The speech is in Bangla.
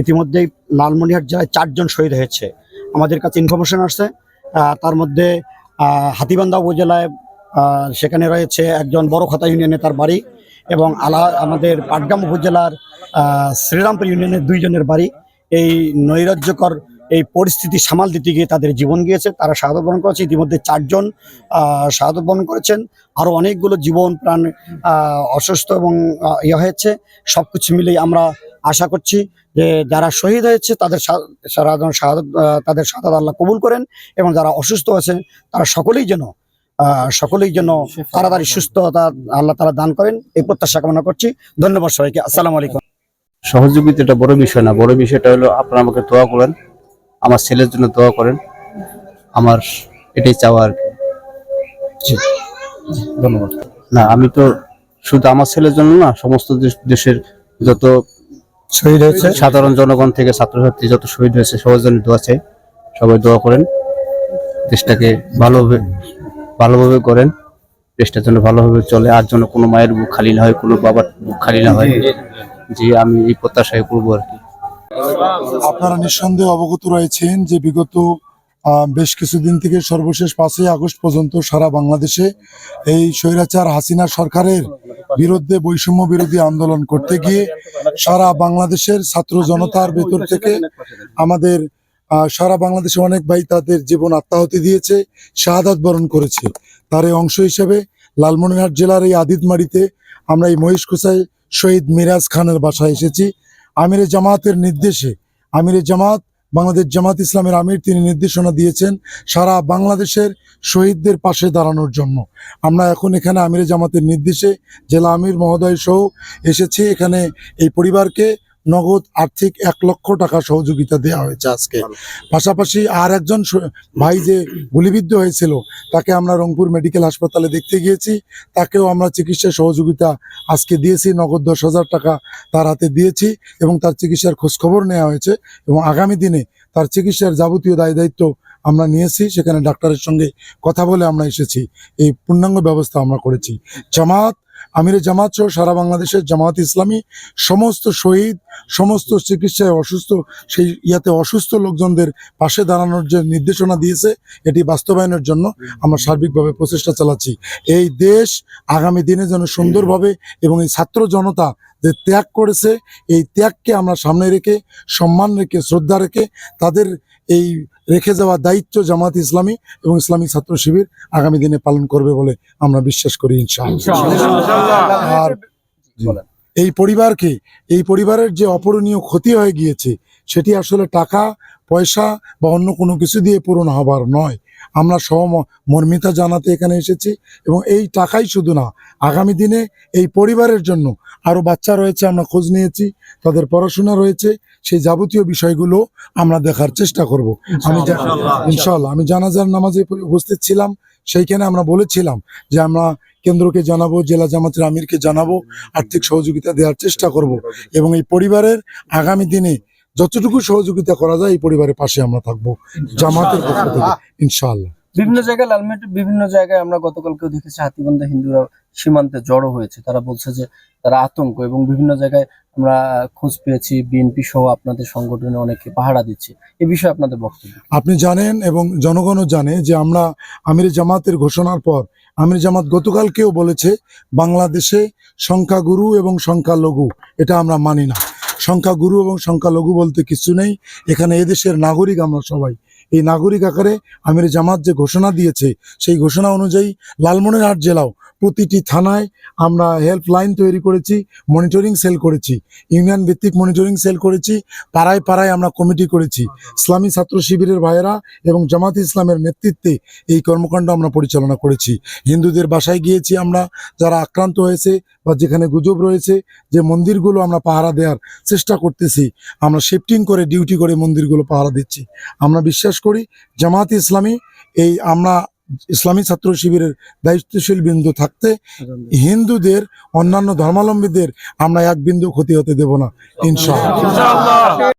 ইতিমধ্যেই লালমনিরহাট জেলায় চারজন শহীদ হয়েছে। আমাদের কাছে ইনফরমেশন আসছে তার মধ্যে হাতিবান্ধা উপজেলায় সেখানে রয়েছে একজন বড় খতা ইউনিয়নে তার বাড়ি এবং আলা, আমাদের পাটগ্রাম উপজেলার শ্রীরামপুর ইউনিয়নের দুইজনের বাড়ি। এই নৈরাজ্যকর এই পরিস্থিতি সামাল দিতে গিয়ে তাদের জীবন গিয়েছে, তারা শাহাদত বরণ করেছে। ইতিমধ্যে চারজন শাহাদত বরণ করেছেন। আরও অনেকগুলো জীবন, প্রাণ অসুস্থ এবং ইয়ে হয়েছে। সব কিছু মিলিয়ে আমরা আশা করছি যে যারা শহীদ হয়েছে তাদের যেন তাদের শাহাদত আল্লাহ কবুল করেন এবং যারা অসুস্থ আছেন তারা সকলেই যেন আহ, সকলেই যেন তাড়াতাড়ি সুস্থতা আল্লাহ তারা দান করেন। এই প্রত্যাশা কামনা করছি। ধন্যবাদ সবাইকে। আসসালামু আলাইকুম। সহযোগিতা এটা বড় বিষয় না। বড় বিষয়টা হলো আপনারা আমাকে দোয়া করেন আমার ছেলের জন্য দোয়া করেন। আমার এটাই চাওয়া আর কি। ধন্যবাদ। না আমি তো শুধু আমার ছেলের জন্য না সমস্ত দেশ- দেশের যত শহীদ হয়েছে। সাধারণ জনগণ থেকে ছাত্রছাত্রী যত শহীদ হয়েছে সবার জন্য দোয়া চাই। সবাই দোয়া করেন। দেশটাকে ভালোভাবে ভালোভাবে করেন। দেশটার জন্য ভালোভাবে চলে। আর জন্য কোনো মায়ের বুক খালি না হয় কোনো বাবার বুক খালি না হয় যে আমি এই প্রত্যাশায় করব আর কি। আপনারা নিঃসন্দেহে অবগত রয়েছেন যে বিগত বেশ কিছুদিন থেকে সর্বশেষ পাঁচই আগস্ট পর্যন্ত সারা বাংলাদেশে এই স্বৈরাচার হাসিনা সরকারের বিরুদ্ধে বৈষম্য বিরোধী আন্দোলন করতে গিয়ে সারা বাংলাদেশের ছাত্র জনতার ভেতর থেকে আমাদের সারা বাংলাদেশে অনেক ভাই তাদের জীবন আত্মাহতি দিয়েছে, শাহাদাত বরণ করেছে। তার অংশ হিসেবে লালমনিরহাট জেলার এই আদিতমারিতে আমরা এই মহেশ মহিষকুচায় শহীদ মিরাজ খানের বাসায় এসেছি। আমিরে জামাতের নির্দেশে, আমিরে জামাত বাংলাদেশ জামাত ইসলামের আমির তিনি নির্দেশনা দিয়েছেন সারা বাংলাদেশের শহীদদের পাশে দাঁড়ানোর জন্য। আমরা এখন এখানে আমিরে জামাতের নির্দেশে জেলা আমির মহোদয় সহ এসেছি। এখানে এই পরিবারকে নগদ আর্থিক এক লক্ষ টাকা সহযোগিতা দেওয়া হয়েছে আজকে। পাশাপাশি আর একজন ভাই যে গুলিবিদ্ধ হয়েছিল তাকে আমরা রংপুর মেডিকেল হাসপাতালে দেখতে গিয়েছি। তাকেও আমরা চিকিৎসা সহযোগিতা আজকে দিয়েছি নগদ দশ হাজার টাকা তার হাতে দিয়েছি এবং তার চিকিৎসার খোঁজখবর নেওয়া হয়েছে এবং আগামী দিনে তার চিকিৎসার যাবতীয় দায় দায়িত্ব আমরা নিয়েছি। সেখানে ডাক্তারের সঙ্গে কথা বলে আমরা এসেছি। এই পূর্ণাঙ্গ ব্যবস্থা আমরা করেছি। জামাত আমিরে জামাত সহ সারা বাংলাদেশের জামাত ইসলামী সমস্ত শহীদ, সমস্ত চিকিৎসায় অসুস্থ, সেই ইয়াতে অসুস্থ লোকজনদের পাশে দাঁড়ানোর যে নির্দেশনা দিয়েছে, এটি বাস্তবায়নের জন্য আমরা সার্বিকভাবে প্রচেষ্টা চালাচ্ছি। এই দেশ আগামী দিনে যেন সুন্দরভাবে এবং এই ছাত্র জনতা যে ত্যাগ করেছে, এই ত্যাগকে আমরা সামনে রেখে, সম্মান রেখে, শ্রদ্ধা রেখে তাদের এই রেখে যাওয়া দায়িত্ব জামাত ইসলামী এবং ইসলামী ছাত্র শিবির আগামী দিনে পালন করবে বলে আমরা বিশ্বাস করি ইনশাআল্লাহ আর। এই পরিবারকে এই পরিবারের যে অপূরণীয় ক্ষতি হয়ে গিয়েছে সেটি আসলে টাকা পয়সা বা অন্য কোনো কিছু দিয়ে পূরণ হবার নয়। আমরা সহমর্মিতা জানাতে এখানে এসেছি এবং এই টাকাই শুধু না আগামী দিনে এই পরিবারের জন্য আরও বাচ্চা রয়েছে আমরা খোঁজ নিয়েছি তাদের পড়াশোনা রয়েছে সেই যাবতীয় বিষয়গুলো আমরা দেখার চেষ্টা করব। আমি ইনশাল্লাহ আমি জানাজার নামাজে উপস্থিত ছিলাম সেইখানে আমরা বলেছিলাম যে আমরা কেন্দ্রকে জানাব, জেলা জামাতের আমিরকে জানাব, আর্থিক সহযোগিতা দেওয়ার চেষ্টা করব এবং এই পরিবারের আগামী দিনে যতটুকু সহযোগিতা করা যায়, এই পরিবারের পাশে আমরা থাকব, জামাতের পক্ষ থেকে, ইনশাআল্লাহ। বিভিন্ন জায়গায় লালমেটের বিভিন্ন জায়গায় আমরা গতকালকেও দেখেছি হাতিবান্ধা হিন্দুরা সীমান্তে জড়ো হয়েছে। তারা বলছে যে তারা আতঙ্ক এবং বিভিন্ন জায়গায় আমরা খোঁজ পেয়েছি, বিএনপি সহ আপনাদের সংগঠনে অনেকে পাহারা দিচ্ছে। এ বিষয়ে আপনাদের বক্তব্য আপনি জানেন এবং জনগণও জানে যে আমরা আমির জামাতের ঘোষণার পর আমির জামাত গতকালকেও বলেছে, বাংলাদেশে সংখ্যাগুরু এবং সংখ্যালঘু, এটা আমরা মানি না। সংখ্যাগুরু এবং সংখ্যালঘু বলতে কিছু নেই। এখানে এদেশের নাগরিক আমরা সবাই। এই নাগরিক আকারে আমির জামাত যে ঘোষণা দিয়েছে, সেই ঘোষণা অনুযায়ী লালমনিরহাট জেলাও প্রতিটি থানায় আমরা হেল্পলাইন তৈরি করেছি মনিটরিং সেল করেছি ইউনিয়ন ভিত্তিক মনিটরিং সেল করেছি, পাড়ায় পাড়ায় আমরা কমিটি করেছি। ইসলামী ছাত্র শিবিরের ভাইয়েরা এবং জামাত ইসলামের নেতৃত্বে এই কর্মকাণ্ড আমরা পরিচালনা করেছি। হিন্দুদের বাসায় গিয়েছি আমরা, যারা আক্রান্ত হয়েছে বা যেখানে গুজব রয়েছে, যে মন্দিরগুলো আমরা পাহারা দেওয়ার চেষ্টা করতেছি, আমরা শিফটিং করে ডিউটি করে মন্দিরগুলো পাহারা দিচ্ছি। আমরা বিশ্বাস করি জামাত ইসলামী এই আমরা ইসলামী ছাত্র শিবিরের দায়িত্বশীল বিন্দু থাকতে হিন্দুদের অন্যান্য ধর্মাবলম্বীদের আমরা এক বিন্দু ক্ষতি হতে দেব না ইনশাআল্লাহ।